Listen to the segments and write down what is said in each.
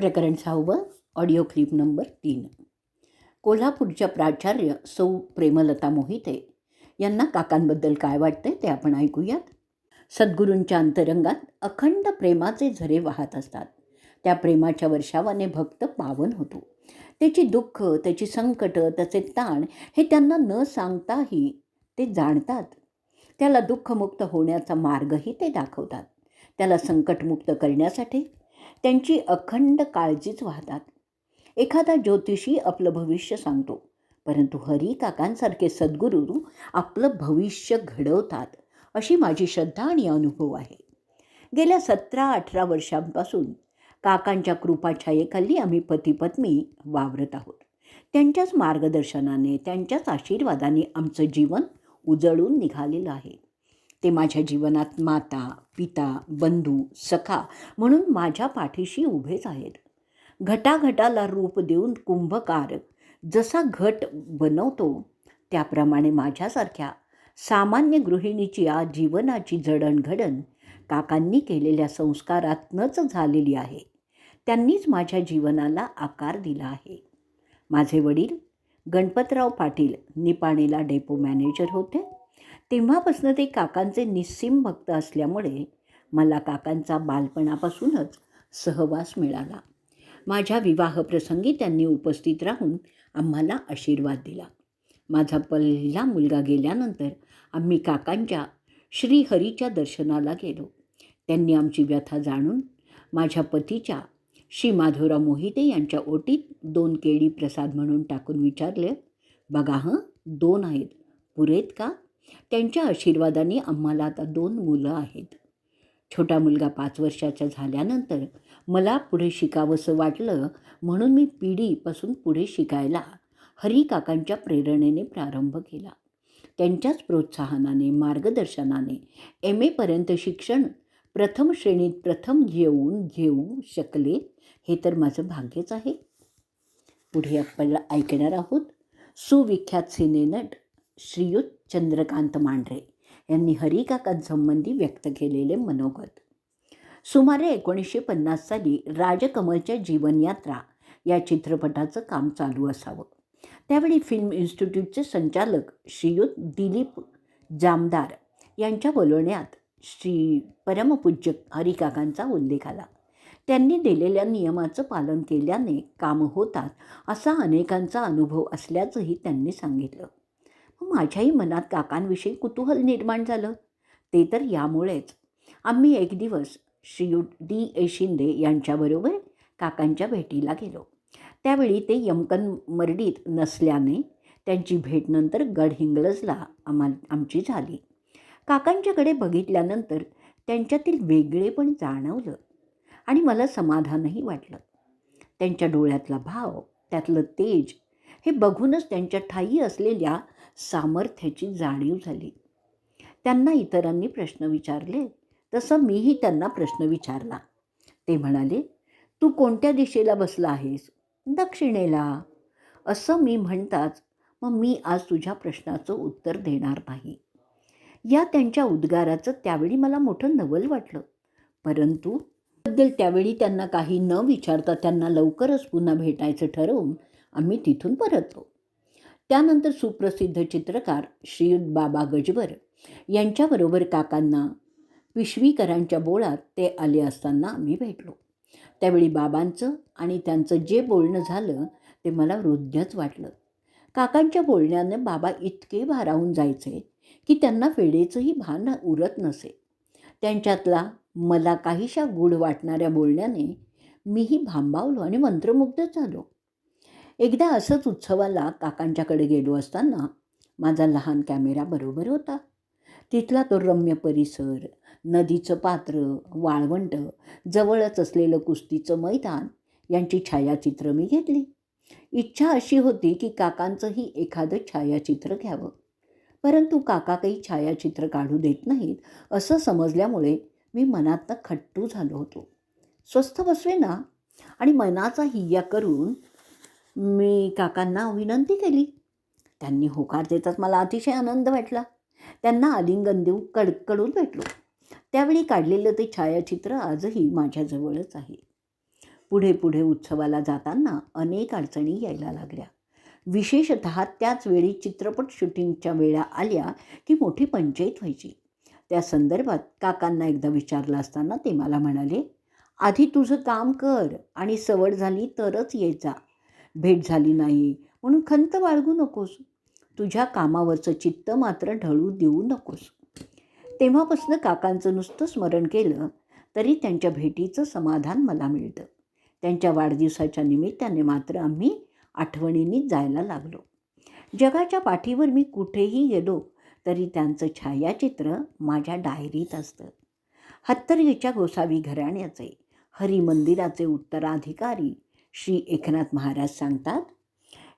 प्रकरण सहावं audio clip number तीन. कोल्हापूरच्या प्राचार्य सौ प्रेमलता मोहिते यांना काकांबद्दल काय वाटते ते आपण ऐकूयात. सद्गुरूंच्या अंतरंगात अखंड प्रेमाचे झरे वाहत असतात. त्या प्रेमाच्या वर्षावाने भक्त पावन होतो. त्याची दुःख त्याची संकट त्याचे ताण हे त्यांना न सांगताही ते जाणतात. त्याला दुःखमुक्त होण्याचा मार्गही ते दाखवतात. त्याला संकटमुक्त करण्यासाठी त्यांची अखंड काळजीच वाहतात. एखादा ज्योतिषी आपलं भविष्य सांगतो. परंतु हरी काकांसारखे सद्गुरू आपलं भविष्य घडवतात अशी माझी श्रद्धा आणि अनुभव आहे. गेल्या सतरा अठरा वर्षांपासून काकांच्या कृपाछायेखाली आम्ही पतीपत्नी वावरत आहोत. त्यांच्याच मार्गदर्शनाने त्यांच्याच आशीर्वादाने आमचं जीवन उजळून निघालेलं आहे. ते माझ्या जीवनात माता पिता बंधू सखा म्हणून माझ्या पाठीशी उभेच आहेत. घटाघटाला रूप देऊन कुंभकार जसा घट बनवतो त्याप्रमाणे माझ्यासारख्या सामान्य गृहिणीची आज जीवनाची जडणघडण काकांनी केलेल्या संस्कारातनंच झालेली आहे. त्यांनीच माझ्या जीवनाला आकार दिला आहे. माझे वडील गणपतराव पाटील निपाणीला डेपो मॅनेजर होते. तेव्हापासून ते काकांचे निस्सीम भक्त असल्यामुळे मला काकांचा बालपणापासूनच सहवास मिळाला. माझ्या विवाहप्रसंगी त्यांनी उपस्थित राहून आम्हाला आशीर्वाद दिला. माझा पहिला मुलगा गेल्यानंतर आम्ही काकांच्या श्रीहरीच्या दर्शनाला गेलो. त्यांनी आमची व्यथा जाणून माझ्या पतीच्या श्री माधवराव मोहिते यांच्या ओटीत दोन केळी प्रसाद म्हणून टाकून विचारले बघा हं दोन आहेत पुरेत का? त्यांच्या आशीर्वादाने आम्हाला आता दोन मुलं आहेत. छोटा मुलगा पाच वर्षाचा झाल्यानंतर मला पुढे शिकावंसं वाटलं म्हणून मी पिढीपासून पुढे शिकायला हरी काकांच्या प्रेरणेने प्रारंभ केला. त्यांच्याच प्रोत्साहनाने मार्गदर्शनाने एम एपर्यंत शिक्षण प्रथम श्रेणीत प्रथम घेऊन घेऊ शकले हे तर माझं भाग्यच आहे. पुढे आपण ऐकणार आहोत सुविख्यात सिनेनट श्रीयुत चंद्रकांत मांढरे यांनी हरिकाकांसंबंधी व्यक्त केलेले मनोगत. सुमारे एकोणीसशे पन्नास साली राजकमलच्या जीवनयात्रा या चित्रपटाचं काम चालू असावं. त्यावेळी फिल्म इन्स्टिट्यूटचे संचालक श्रीयुत दिलीप जामदार यांच्या बोलवण्यात श्री परमपूज्य हरिकाकांचा उल्लेख आला. त्यांनी दिलेल्या नियमाचं पालन केल्याने कामं होतात असा अनेकांचा अनुभव असल्याचंही त्यांनी सांगितलं. माझ्याही मनात काकांविषयी कुतूहल निर्माण झालं. ते तर यामुळेच. आम्ही एक दिवस श्रीयुत डी ए शिंदे यांच्याबरोबर काकांच्या भेटीला गेलो. त्यावेळी ते यमकन मर्डीत नसल्याने त्यांची भेटनंतर गडहिंग्लजला आम्हा आमची झाली. काकांच्याकडे बघितल्यानंतर त्यांच्यातील वेगळेपण जाणवलं आणि मला समाधानही वाटलं. त्यांच्या डोळ्यातला भाव त्यातलं तेज हे बघूनच त्यांच्या ठाई असलेल्या सामर्थ्याची जाणीव झाली. त्यांना इतरांनी प्रश्न विचारले. तसं मीही त्यांना प्रश्न विचारला. ते म्हणाले तू कोणत्या दिशेला बसला आहेस? दक्षिणेला. असं मी म्हणताच मग मी आज तुझ्या प्रश्नाचं उत्तर देणार नाही. या त्यांच्या उद्गाराचं त्यावेळी मला मोठं नवल वाटलं. परंतु बद्दल त्यावेळी त्यांना काही न विचारता त्यांना लवकरच पुन्हा भेटायचं ठरवून आम्ही तिथून परतलो. त्यानंतर सुप्रसिद्ध चित्रकार श्रीयुत बाबा गजबर यांच्याबरोबर काकांना पिशवीकरांच्या बोळात ते आले असताना आम्ही भेटलो. त्यावेळी बाबांचं आणि त्यांचं जे बोलणं झालं ते मला हृदयच वाटलं. काकांच्या बोलण्याने बाबा इतके भारावून जायचे की त्यांना वेळेचंही भान उरत नसे. त्यांच्यातला मला काहीशा गूढ वाटणाऱ्या बोलण्याने मीही भांबावलो आणि मंत्रमुग्ध झालो. एकदा असंच उत्सवाला काकांच्याकडे गेलो असताना माझा लहान कॅमेरा बरोबर होता. तिथला तो रम्य परिसर नदीचं पात्र वाळवंट जवळच असलेलं कुस्तीचं मैदान यांची छायाचित्रं मी घेतली. इच्छा अशी होती की काकांचंही एखादं छायाचित्र घ्यावं. परंतु काका काही छायाचित्र काढू देत नाहीत असं समजल्यामुळे मी मनातनं खट्टू झालो होतो. स्वस्थ बसवे ना? आणि मनाचा हिय्या करून मी काकांना विनंती केली. त्यांनी होकार देताच मला अतिशय आनंद वाटला. त्यांना आलिंगन देऊ कडकडून भेटलो. त्यावेळी काढलेलं ते छायाचित्र आजही माझ्याजवळच आहे. पुढे पुढे उत्सवाला जाताना अनेक अडचणी यायला लागल्या. विशेषत त्याच वेळी चित्रपट शूटिंगच्या वेळा आल्या की मोठी पंचायत व्हायची. त्या संदर्भात काकांना एकदा विचारलं असताना ते मला म्हणाले आधी तुझं काम कर आणि सवड झाली तरच यायचा भेट झाली नाही. म्हणून खंत बाळगू नकोस. तुझ्या कामावरचं चित्त मात्र ढळू देऊ नकोस. तेव्हापासनं काकांचं नुसतं स्मरण केलं तरी त्यांच्या भेटीचं समाधान मला मिळतं. त्यांच्या वाढदिवसाच्या निमित्ताने मात्र आम्ही आठवणींनी जायला लागलो. जगाच्या पाठीवर मी कुठेही गेलो तरी त्यांचं छायाचित्र माझ्या डायरीत असतं. हत्तरगीच्या गोसावी घराण्याचे हरिमंदिराचे उत्तराधिकारी श्री एकनाथ महाराज सांगतात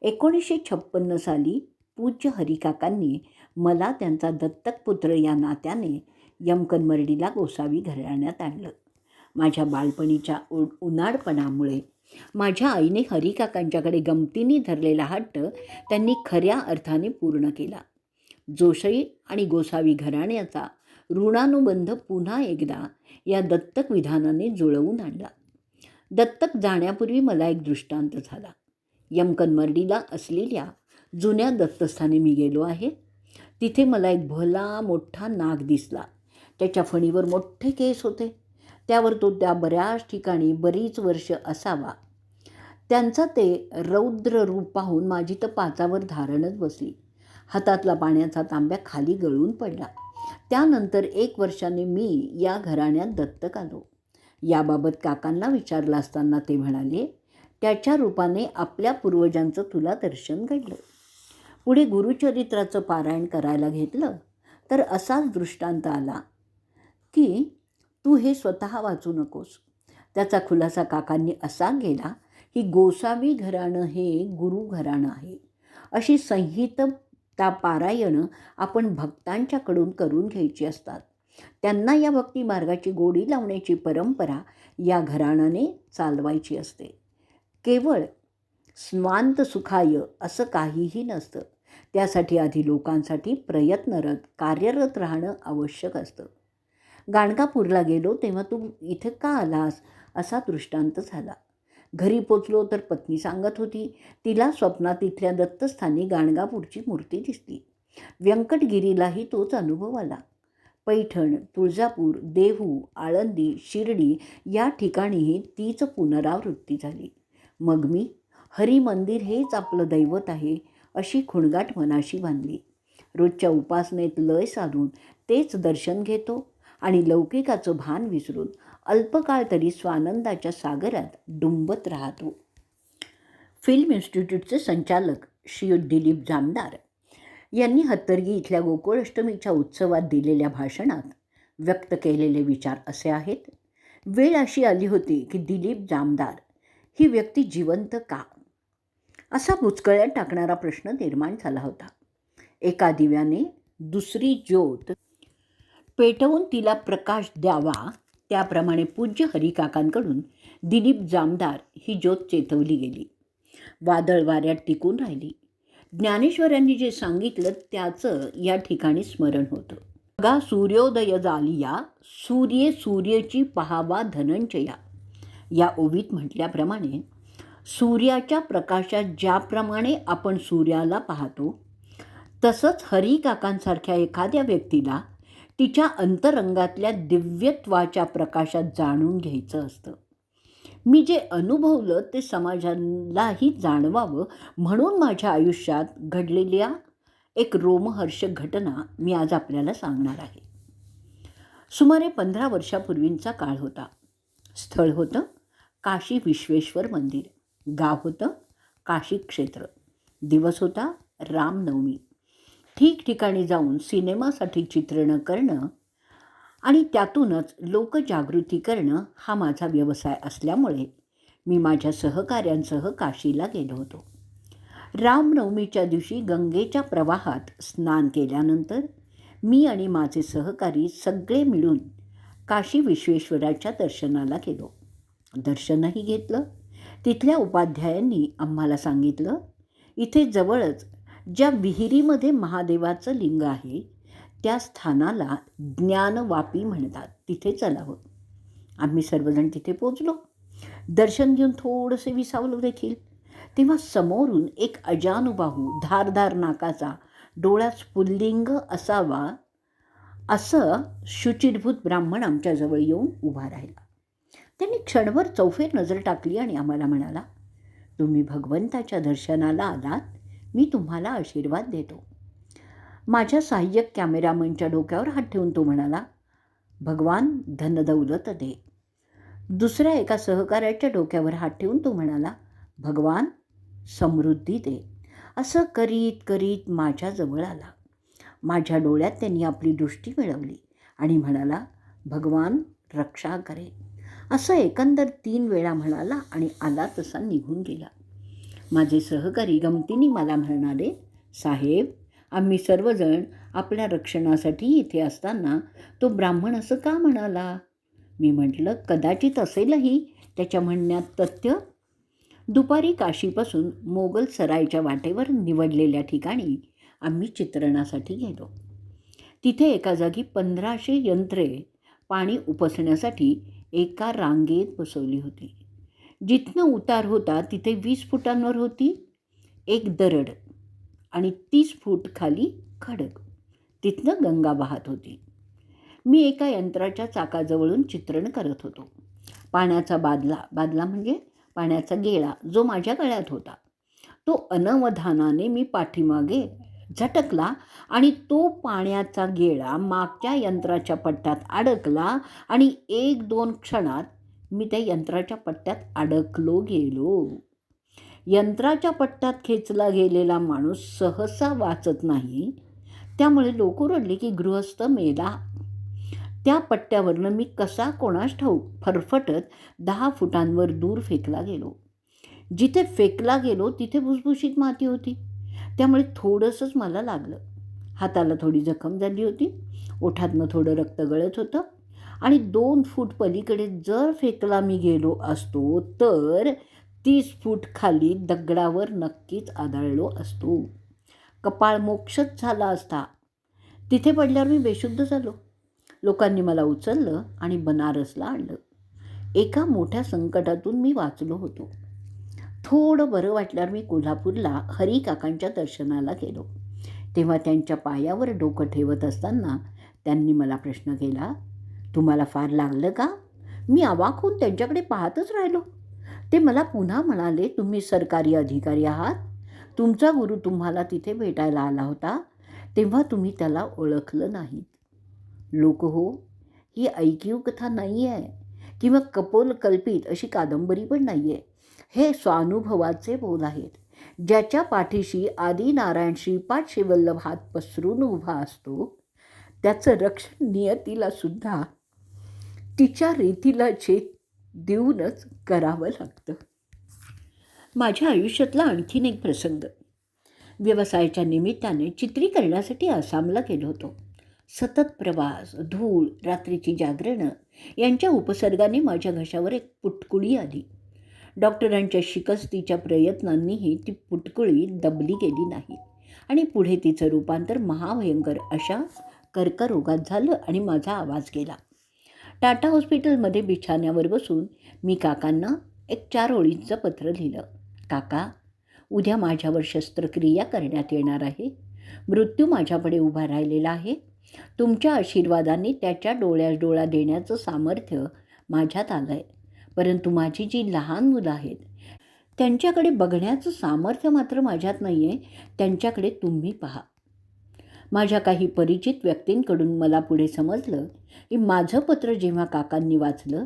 एकोणीसशे छप्पन्न साली पूज्य हरिकाकांनी मला त्यांचा दत्तक पुत्र या नात्याने यमकनमर्डीला गोसावी घराण्यात आणलं. माझ्या बालपणीच्या उ उन्हाळपणामुळे माझ्या आईने हरिकाकांच्याकडे गमतीने धरलेला हट्ट त्यांनी खऱ्या अर्थाने पूर्ण केला. जोशई आणि गोसावी घराण्याचा ऋणानुबंध पुन्हा एकदा या दत्तक विधानाने जुळवून आणला. दत्तक जाण्यापूर्वी मला एक दृष्टांत झाला. यमकनमर्डीला असलेल्या जुन्या दत्तस्थानी मी गेलो आहे. तिथे मला एक भला मोठा नाग दिसला. त्याच्या फणीवर मोठे केस होते. त्यावर तो त्या बऱ्याच ठिकाणी बरीच वर्ष असावा. त्यांचा ते रौद्र रूप पाहून माझी तर पाचावर धारणच बसली. हातातला पाण्याचा तांब्या खाली गळून पडला. त्यानंतर एक वर्षाने मी या घराण्यात दत्तक आलो. याबाबत काकांना विचारलं असताना ते म्हणाले त्याच्या रूपाने आपल्या पूर्वजांचं तुला दर्शन घडलं. पुढे गुरुचरित्राचं पारायण करायला घेतलं तर असाच दृष्टांत आला की तू हे स्वतः वाचू नकोस. त्याचा खुलासा काकांनी असा केला की गोसावी घराणं हे गुरु घराणं आहे. अशी संहिता पारायणं आपण भक्तांच्याकडून करून घ्यायची असतात. त्यांना या भक्ती मार्गाची गोडी लावण्याची परंपरा या घराण्याने चालवायची असते. केवळ स्वांत सुखाय असं काहीही नसतं. त्यासाठी आधी लोकांसाठी प्रयत्नरत कार्यरत राहणं आवश्यक असतं. गाणगापूरला गेलो तेव्हा तू इथे का आलास? असा दृष्टांत झाला. घरी पोचलो तर पत्नी सांगत होती तिला स्वप्नात इथल्या दत्तस्थानी गाणगापूरची मूर्ती दिसली. व्यंकटगिरीलाही तोच अनुभव आला. पैठण तुळजापूर देहू आळंदी शिर्डी या ठिकाणीही तीच पुनरावृत्ती झाली. मग मी हरिमंदिर हेच आपलं दैवत आहे अशी खुणगाट मनाशी बांधली. रोजच्या उपासनेत लय साधून तेच दर्शन घेतो आणि लौकिकाचं भान विसरून अल्पकाळ तरी स्वानंदाच्या सागरात डुंबत राहतो. फिल्म इन्स्टिट्यूटचे संचालक श्री दिलीप जामदार यांनी हत्तरगी इथल्या गोकुळाष्टमीच्या उत्सवात दिलेल्या भाषणात व्यक्त केलेले विचार असे आहेत. वेळ अशी आली होती की दिलीप जामदार ही व्यक्ती जिवंत का? असा बुचकळ्यात टाकणारा प्रश्न निर्माण झाला होता. एका दिव्याने दुसरी ज्योत पेटवून तिला प्रकाश द्यावा त्याप्रमाणे पूज्य हरिकाकांकडून दिलीप जामदार ही ज्योत चेतवली गेली. वादळ वाऱ्यात टिकून राहिली. ज्ञानेश्वरांनी जे सांगितलं त्याचं या ठिकाणी स्मरण होतं. बघा सूर्योदय झालिया सूर्ये सूर्यची पहावा धनंजया. या ओवीत म्हटल्याप्रमाणे सूर्याच्या प्रकाशात ज्याप्रमाणे आपण सूर्याला पाहतो तसंच हरिकाकांसारख्या एखाद्या व्यक्तीला तिच्या अंतरंगातल्या दिव्यत्वाच्या प्रकाशात जाणून घ्यायचं असतं. मी जे अनुभवलं ते समाजालाही जाणवावं म्हणून माझ्या आयुष्यात घडलेल्या एक रोमहर्षक घटना मी आज आपल्याला सांगणार आहे. सुमारे पंधरा वर्षापूर्वींचा काळ होता. स्थळ होतं काशी विश्वेश्वर मंदिर. गाव होतं काशी क्षेत्र. दिवस होता रामनवमी. ठिकठिकाणी जाऊन सिनेमासाठी चित्रणं करणं आणि त्यातूनच लोकजागृती करणं हा माझा व्यवसाय असल्यामुळे मी माझ्या सहकाऱ्यांसह काशीला गेलो होतो. रामनवमीच्या दिवशी गंगेच्या प्रवाहात स्नान केल्यानंतर मी आणि माझे सहकारी सगळे मिळून काशी विश्वेश्वराच्या दर्शनाला गेलो. दर्शनही घेतलं. तिथल्या उपाध्यायांनी आम्हाला सांगितलं इथे जवळच ज्या विहिरीमध्ये महादेवाचं लिंग आहे त्या स्थानाला ज्ञानवापी म्हणतात. तिथे चलावं हो. आम्ही सर्वजण तिथे पोचलो दर्शन घेऊन थोडंसे विसावलो देखील. तेव्हा समोरून एक अजानुबाहू धारधार नाकाचा डोळ्यात स्फुल्लिंग असावा असं शुचिरभूत ब्राह्मण आमच्याजवळ येऊन उभा राहिला. त्यांनी क्षणभर चौफेर नजर टाकली आणि आम्हाला म्हणाला तुम्ही भगवंताच्या दर्शनाला आलात. मी तुम्हाला आशीर्वाद देतो. माझ्या सहाय्यक कॅमेरामनच्या डोक्यावर हात ठेवून तो म्हणाला भगवान धनदौलत दे. दुसऱ्या एका सहकार्याच्या डोक्यावर हात ठेवून तो म्हणाला भगवान समृद्धी दे. असं करीत करीत माझ्याजवळ आला. माझ्या डोळ्यात त्यांनी आपली दृष्टी मिळवली आणि म्हणाला भगवान रक्षा करे. असं एकंदर तीन वेळा म्हणाला आणि आला तसा निघून गेला. माझे सहकारी गमतीने मला म्हणाले साहेब आम्ही सर्वजण आपल्या रक्षणासाठी इथे असताना तो ब्राह्मण असं का म्हणाला? मी म्हटलं कदाचित असेलही त्याच्या म्हणण्यात तथ्य. दुपारी काशीपासून मोगल सरायच्या वाटेवर निवडलेल्या ठिकाणी आम्ही चित्रणासाठी गेलो. तिथे एका जागी पंधराशे यंत्रे पाणी उपसण्यासाठी एका रांगेत बसवली होती. जिथनं उतार होता तिथे वीस फुटांवर होती. एक दरड. आणि तीस फूट खाली खडक. तिथनं गंगा वाहत होती. मी एका यंत्राच्या चाकाजवळून चित्रण करत होतो. पाण्याचा बादला बादला म्हणजे पाण्याचा गेळा जो माझ्या गळ्यात होता. तो अनवधानाने मी पाठीमागे झटकला आणि तो पाण्याचा गेळा मागच्या यंत्राच्या पट्ट्यात अडकला आणि एक दोन क्षणात मी त्या यंत्राच्या पट्ट्यात अडकलो गेलो. यंत्राच्या पट्ट्यात खेचला गेलेला माणूस सहसा वाचत नाही. त्यामुळे लोक रडले की गृहस्थ मेला. त्या पट्ट्यावरनं मी कसा कोणास ठाऊक फरफटत दहा फुटांवर दूर फेकला गेलो. जिथे फेकला गेलो तिथे भुसभुशीत माती होती. त्यामुळे थोडंसंच मला लागलं. हाताला थोडी जखम झाली होती. ओठातनं थोडं रक्त गळत होतं. आणि दोन फूट पलीकडे जर फेकला मी गेलो असतो तर तीस फूट खाली दगडावर नक्कीच आदळलो असतो. कपाळ मोक्षच झाला असता. तिथे पडल्यावर मी बेशुद्ध झालो. लोकांनी मला उचललं आणि बनारसला आणलं. एका मोठ्या संकटातून मी वाचलो होतो. थोडं बरं वाटल्यावर मी कोल्हापूरला हरी काकांच्या दर्शनाला गेलो. तेव्हा त्यांच्या पायावर डोकं ठेवत असताना त्यांनी मला प्रश्न केला तुम्हाला फार लागलं का? मी आवाक होऊन त्यांच्याकडे पाहतच राहिलो. ते मला पुन्हा म्हणाले तुम्ही सरकारी अधिकारी आहात. तुमचा गुरु तुम्हाला तिथे भेटायला आला होता. तेव्हा तुम्ही त्याला ओळखलं नाहीत लोक हो ही ऐकीव कथा नाही आहे किंवा कपोल कल्पित अशी कादंबरी पण नाही आहे हे स्वानुभवाचे बोल आहेत. ज्याच्या पाठीशी आदिनारायण श्रीपाद शिवल्लभ हात पसरून उभा असतो त्याचं रक्षण नियतीला सुद्धा तिच्या रीतीला छेद देऊनच करावं लागतं. माझ्या आयुष्यातला आणखीन एक प्रसंग. व्यवसायाच्या निमित्ताने चित्रीकरणासाठी आसामला गेलो होतो. सतत प्रवास धूळ रात्रीची जागरणं यांच्या उपसर्गाने माझ्या घशावर एक पुटकुळी आली. डॉक्टरांच्या शिकस्तीच्या प्रयत्नांनीही ती पुटकुळी दबली गेली नाही आणि पुढे तिचं रूपांतर महाभयंकर अशा कर्करोगात झालं आणि माझा आवाज गेला. टाटा हॉस्पिटलमध्ये बिछाण्यावर बसून मी काकांना एक चार ओळींचं पत्र लिहिलं. काका उद्या माझ्यावर शस्त्रक्रिया करण्यात येणार आहे. मृत्यू माझ्यापुढे उभा राहिलेला आहे. तुमच्या आशीर्वादाने त्याच्या डोळ्यास डोळा देण्याचं सामर्थ्य माझ्यात आलं आहे परंतु माझी जी लहान मुलं आहेत त्यांच्याकडे बघण्याचं सामर्थ्य मात्र माझ्यात नाही आहे त्यांच्याकडे तुम्ही पहा. माझ्या काही परिचित व्यक्तींकडून मला पुढे समजलं की माझं पत्र जेव्हा काकांनी वाचलं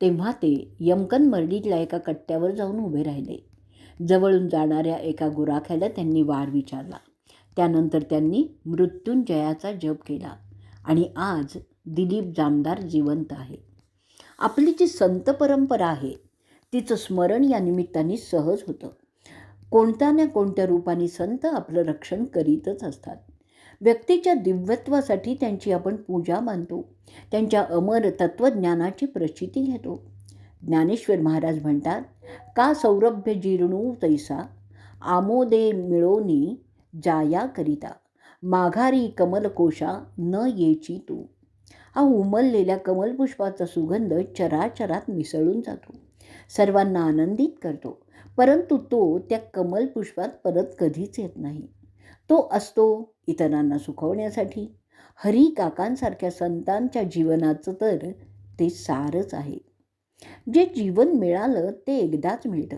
तेव्हा ते यमकन मर्डीतल्या एका कट्ट्यावर जाऊन उभे राहिले. जवळून जाणाऱ्या एका गुराख्याला त्यांनी वार विचारला. त्यानंतर त्यांनी मृत्युंजयाचा जप केला आणि आज दिलीप जामदार जिवंत आहे. आपली जी संत परंपरा आहे तिचं स्मरण या निमित्ताने सहज होतं. कोणत्या ना कोणत्या रूपाने संत आपलं रक्षण करीतच असतात. व्यक्तीच्या दिव्यत्वासाठी त्यांची आपण पूजा मानतो. त्यांच्या अमर तत्त्वज्ञानाची प्रचिती घेतो. ज्ञानेश्वर महाराज म्हणतात का सौरभ्य जीर्णू तैसा? आमोदे मिळोनी जाया करिता. माघारी कमलकोशा न येची तू. हा उमललेल्या कमलपुष्पाचा सुगंध चराचरात मिसळून जातो. सर्वांना आनंदित करतो परंतु तो त्या कमलपुष्पात परत कधीच येत नाही. तो असतो इतरांना सुखवण्यासाठी. हरी काकांसारख्या संतांच्या जीवनाचं तर ते सारच आहे. जे जीवन मिळालं ते एकदाच मिळतं.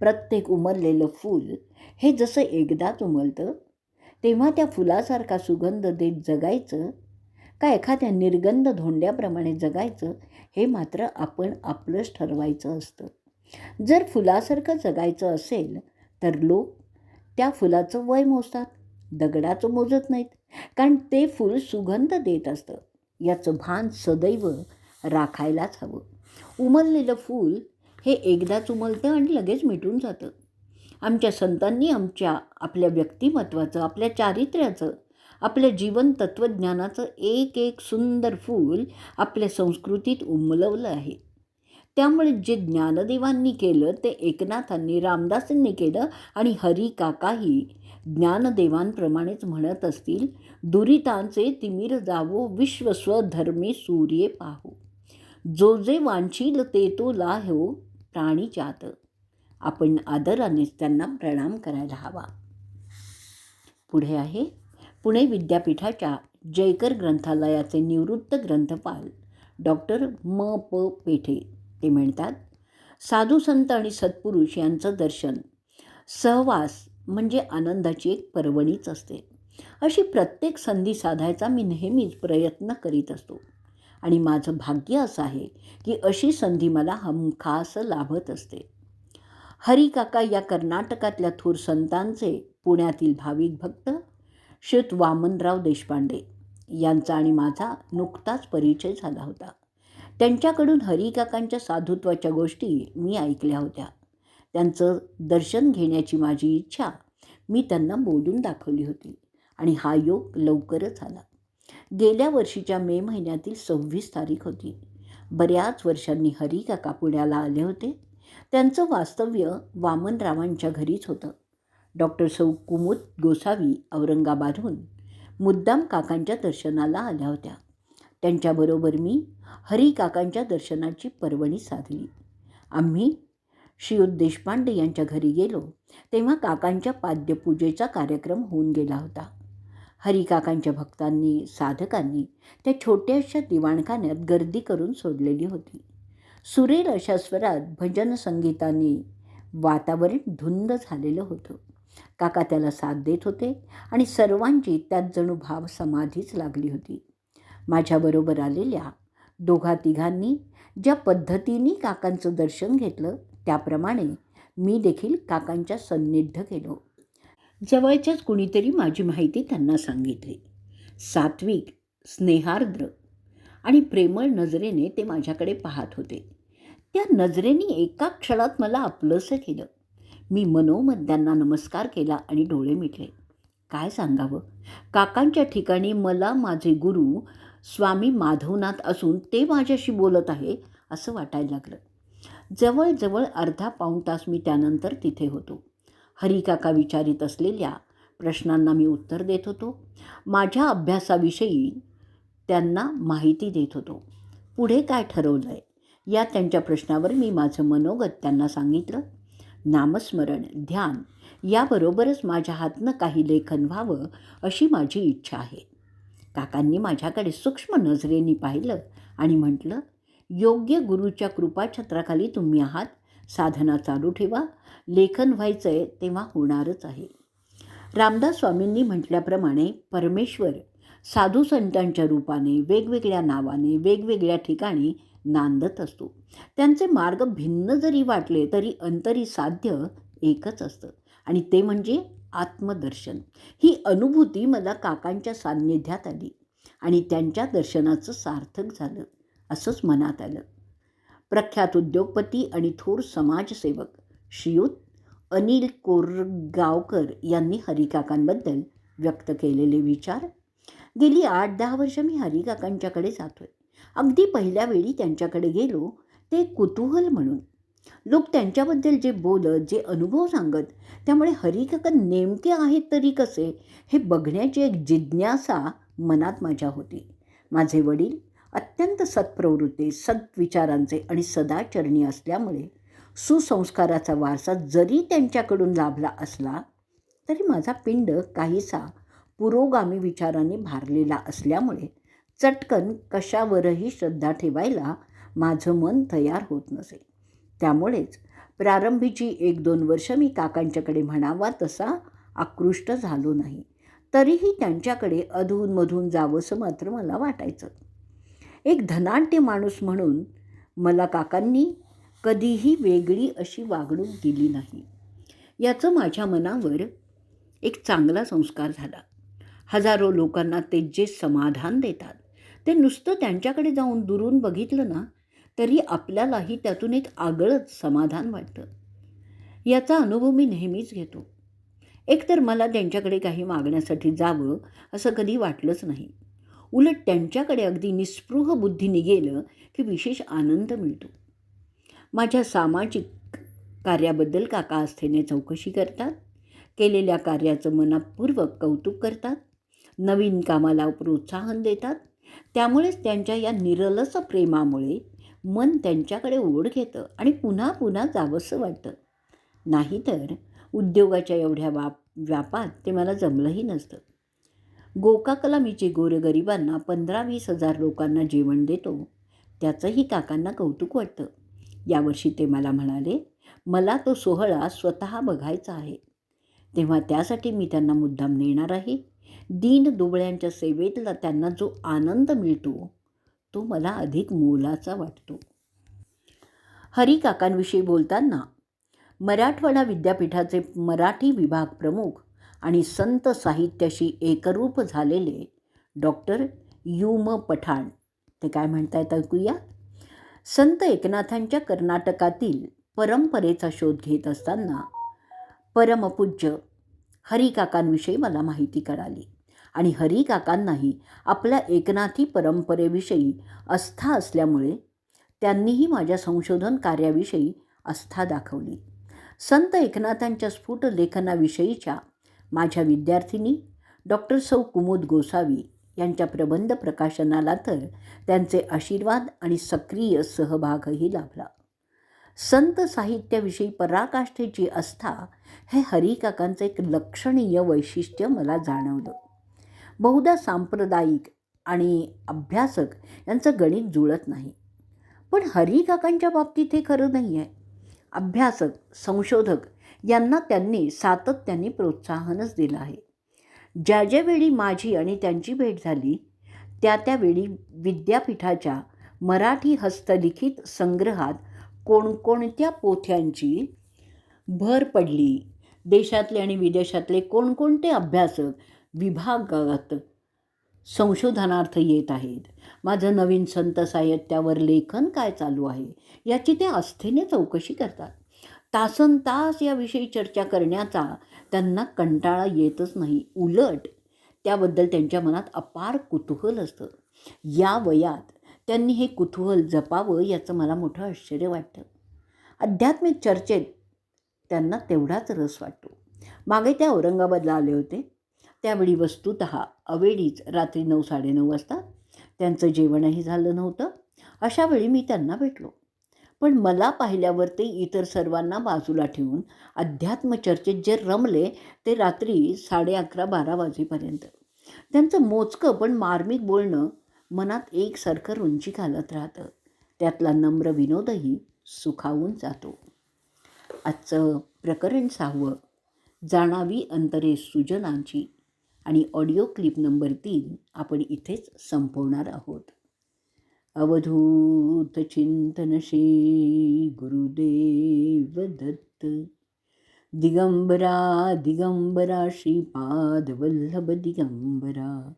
प्रत्येक उमरलेलं फूल हे जसं एकदाच उमलतं तेव्हा त्या फुलासारखा सुगंध देत जगायचं का एखाद्या निर्गंध धोंड्याप्रमाणे जगायचं हे मात्र आपण आपलंच ठरवायचं असतं. जर फुलासारखं जगायचं असेल तर लोक त्या फुलाचं वय मोजतात. दगडाचं मोजत नाहीत. कारण ते फूल सुगंध देत असतं. याचं भान सदैव राखायलाच हवं. उमललेलं फूल हे एकदाच उमलतं आणि लगेच मिटून जातं. आमच्या संतांनी आमच्या आपल्या व्यक्तिमत्वाचं आपल्या चारित्र्याचं आपल्या जीवन तत्त्वज्ञानाचं एक एक सुंदर फूल आपल्या संस्कृतीत उमलवलं आहे. त्यामुळे जे ज्ञानदेवांनी केलं ते एकनाथांनी रामदासांनी केलं आणि हरी काकाही ज्ञानदेवांप्रमाणेच म्हणत असतील दुरितांचे तिमिर जावो विश्व स्वधर्मे सूर्ये पाहो. जो जे वांछील ते तो लाहो प्राणी जात. आपण आदरानेच त्यांना प्रणाम करायला हवा. पुढे आहे पुणे विद्यापीठाच्या जयकर ग्रंथालयाचे निवृत्त ग्रंथपाल डॉक्टर म प पेठे. ते म्हणतात साधू संत आणि सत्पुरुष यांचं दर्शन सहवास म्हणजे आनंदाची एक पर्वणीच असते. अशी प्रत्येक संधी साधायचा मी नेहमीच प्रयत्न करीत असतो. आणि माझं भाग्य असं आहे की अशी संधी मला हमखास लाभत असते. हरिकाका या कर्नाटकातल्या थोर संतांचे पुण्यातील भाविक भक्त श्रुत वामनराव देशपांडे यांचा आणि माझा नुकताच परिचय झाला होता. त्यांच्याकडून हरिकाकांच्या साधुत्वाच्या गोष्टी मी ऐकल्या होत्या. त्यांचं दर्शन घेण्याची माझी इच्छा मी त्यांना बोलून दाखवली होती आणि हा योग लवकरच आला. गेल्या वर्षीच्या मे महिन्यातील सव्वीस तारीख होती. बऱ्याच वर्षांनी हरिकाका पुण्याला आले होते. त्यांचं वास्तव्य वामनरावांच्या घरीच होतं. डॉक्टर सौ कुमुद गोसावी औरंगाबादहून मुद्दाम काकांच्या दर्शनाला आल्या होत्या. त्यांच्याबरोबर मी हरिकाकांच्या दर्शनाची पर्वणी साधली. आम्ही श्रीयुत देशपांडे यांच्या घरी गेलो तेव्हा काकांच्या पाद्यपूजेचा कार्यक्रम होऊन गेला होता. हरिकाकांच्या भक्तांनी साधकांनी त्या छोट्याशा दिवाणखान्यात गर्दी करून सोडलेली होती. सुरेल अशा स्वरात भजन संगीताने वातावरण धुंद झालेलं होतं. काका त्याला साथ देत होते आणि सर्वांची त्यात जणू भाव समाधीच लागली होती. माझ्याबरोबर आलेल्या दोघा तिघांनी ज्या पद्धतीने काकांचं दर्शन घेतलं त्याप्रमाणे मी देखील काकांच्या सन्निध गेलो जवळच्याच कुणीतरी माझी माहिती त्यांना सांगितली. सात्विक स्नेहार्द्र आणि प्रेमळ नजरेने ते माझ्याकडे पाहत होते. त्या नजरेने एका क्षणात मला आपलंसं केलं. मी मनोमत त्यांना नमस्कार केला आणि डोळे मिटले. काय सांगावं? काकांच्या ठिकाणी मला माझे गुरु स्वामी माधवनाथ असून ते माझ्याशी बोलत आहे असं वाटायला लागलं. जवळजवळ अर्धा पाऊण तास मी त्यानंतर तिथे होतो. हरिकाका विचारित असलेल्या प्रश्नांना मी उत्तर देत होतो. माझ्या अभ्यासाविषयी त्यांना माहिती देत होतो. पुढे काय ठरवलं आहे या त्यांच्या प्रश्नावर मी माझं मनोगत त्यांना सांगितलं. नामस्मरण ध्यान याबरोबरच माझ्या हातनं काही लेखन व्हावं अशी माझी इच्छा आहे. काकांनी माझ्याकडे सूक्ष्म नजरेने पाहिलं आणि म्हटलं योग्य गुरुच्या कृपाछत्राखाली तुम्ही आहात. साधना चालू ठेवा. लेखन व्हायचं आहे तेव्हा होणारच आहे. रामदास स्वामींनी म्हटल्याप्रमाणे परमेश्वर साधू संतांच्या रूपाने वेगवेगळ्या नावाने वेगवेगळ्या ठिकाणी नांदत असतो. त्यांचे मार्ग भिन्न जरी वाटले तरी अंतरी साध्य एकच असतं. आणि ते म्हणजे आत्मदर्शन. ही अनुभूती मला काकांच्या सान्निध्यात आली आणि त्यांच्या दर्शनाचं सार्थक झालं असंच मनात आलं. प्रख्यात उद्योगपती आणि थोर समाजसेवक श्रीयुत अनिल कोरगावकर यांनी हरिकाकांबद्दल व्यक्त केलेले विचार गेली आठ दहा वर्ष मी हरिकाकांच्याकडे जातोय. अगदी पहिल्या वेळी त्यांच्याकडे गेलो ते कुतूहल म्हणून लोक त्यांच्याबद्दल जे बोलत जे अनुभव सांगत त्यामुळे हरिकाका नेमके आहेत तरी कसे हे बघण्याची एक जिज्ञासा मनात माझ्या होती. माझे वडील अत्यंत सत्प्रवृत्ती सद्विचारांचे आणि सदाचरणी असल्यामुळे सुसंस्काराचा वारसा जरी त्यांच्याकडून लाभला असला तरी माझा पिंड काहीसा पुरोगामी विचाराने भारलेला असल्यामुळे चटकन कशावरही श्रद्धा ठेवायला माझं मन तयार होत नसे. त्यामुळेच प्रारंभीची एक दोन वर्ष मी काकांच्याकडे म्हणावा तसा आकृष्ट झालो नाही. तरीही त्यांच्याकडे अधूनमधून जावंसं मात्र मला वाटायचं. एक धनाढ्य माणूस म्हणून मला काकांनी कधीही वेगळी अशी वागणूक दिली नाही. याचं माझ्या मनावर एक चांगला संस्कार झाला. हजारो लोकांना ते जे समाधान देतात ते नुसतं त्यांच्याकडे जाऊन दुरून बघितलं ना तरी आपल्यालाही त्यातून एक आगळंच समाधान वाटतं. याचा अनुभव मी नेहमीच घेतो. एकतर मला त्यांच्याकडे काही मागण्यासाठी जावं असं कधी वाटलंच नाही. उलट त्यांच्याकडे अगदी निस्पृह बुद्धीने गेलं की विशेष आनंद मिळतो. माझ्या सामाजिक कार्याबद्दल काका आस्थेने चौकशी करतात केलेल्या कार्याचं मनापूर्वक कौतुक करतात नवीन कामाला प्रोत्साहन देतात. त्यामुळेच त्यांच्या या निरलस प्रेमामुळे मन त्यांच्याकडे ओढ घेतं आणि पुन्हा पुन्हा जावंसं वाटतं. नाहीतर उद्योगाच्या एवढ्या वाप व्यापात ते मला जमलंही नसतं. गोकाकला मी जे गोरगरिबांना पंधरा वीस हजार लोकांना जेवण देतो त्याचंही काकांना कौतुक वाटतं. यावर्षी ते मला म्हणाले मला तो सोहळा स्वतः बघायचा आहे. तेव्हा त्यासाठी मी त्यांना मुद्दाम नेणार आहे. दीन दुबळ्यांच्या सेवेतला त्यांना जो आनंद मिळतो तो मला अधिक मोलाचा वाटतो. हरी काकांविषयी बोलताना मराठवाडा विद्यापीठाचे मराठी विभाग प्रमुख आणि संत साहित्याशी एकरूप झालेले डॉक्टर युम पठाण. ते काय म्हणतायत ऐकूया? संत एकनाथांच्या कर्नाटकातील परंपरेचा शोध घेत असताना परमपूज्य हरिकाकांविषयी मला माहिती कळाली आणि हरिकाकांनाही आपल्या एकनाथी परंपरेविषयी आस्था असल्यामुळे त्यांनीही माझ्या संशोधन कार्याविषयी आस्था दाखवली. संत एकनाथांच्या स्फुट लेखनाविषयीच्या माझ्या विद्यार्थिनी डॉक्टर सौ कुमुद गोसावी यांच्या प्रबंध प्रकाशनाला तर त्यांचे आशीर्वाद आणि सक्रिय सहभागही लाभला. संत साहित्याविषयी पराकाष्ठेची आस्था हे हरिकाकांचं एक लक्षणीय वैशिष्ट्य मला जाणवलं. बहुधा सांप्रदायिक आणि अभ्यासक यांचं गणित जुळत नाही. पण हरिकाकांच्या बाबतीत हे खरं नाही आहे अभ्यासक संशोधक यांना त्यांनी सातत्याने प्रोत्साहनच दिलं आहे. ज्या ज्यावेळी माझी आणि त्यांची भेट झाली त्या त्यावेळी विद्यापीठाच्या मराठी हस्तलिखित संग्रहात कोणकोणत्या पोथ्यांची भर पडली? देशातले आणि विदेशातले कोणकोणते अभ्यासक विभागात संशोधनार्थ येत आहेत. माझं नवीन संत साहित्यावर लेखन काय चालू आहे याची ते आस्थेने चौकशी करतात. तासन तास याविषयी चर्चा करण्याचा त्यांना कंटाळा येतच नाही. उलट त्याबद्दल त्यांच्या मनात अपार कुतूहल असतं. या वयात त्यांनी हे कुतूहल जपावं याचं मला मोठं आश्चर्य वाटतं. आध्यात्मिक चर्चेत त्यांना तेवढाच रस वाटतो. मागे त्या औरंगाबादला आले होते. त्यावेळी वस्तुत अवेळीच रात्री नऊ साडेनऊ वाजता त्यांचं जेवणही झालं नव्हतं. अशा वेळी मी त्यांना भेटलो. पण मला पाहिल्यावर ते इतर सर्वांना बाजूला ठेवून अध्यात्मचर्चेत जे रमले ते रात्री साडे अकरा बारा वाजेपर्यंत. त्यांचं मोजकं पण मार्मिक बोलणं मनात एकसारखं रुंची घालत राहतं. त्यातला नम्र विनोदही सुखावून जातो. आजचं प्रकरण सहावं जाणावी अंतरे सुजनांची. आणि ऑडिओ क्लिप नंबर तीन आपण इथेच संपवणार आहोत. अवधूत चिंतन गुरुदेव दत्त दिगंबरा दिगंबरा श्रीपादवल्लभ दिगंबरा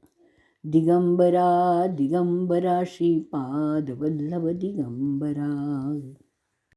दिगंबरा दिगंबरा श्रीपादवल्लभ दिगंबरा.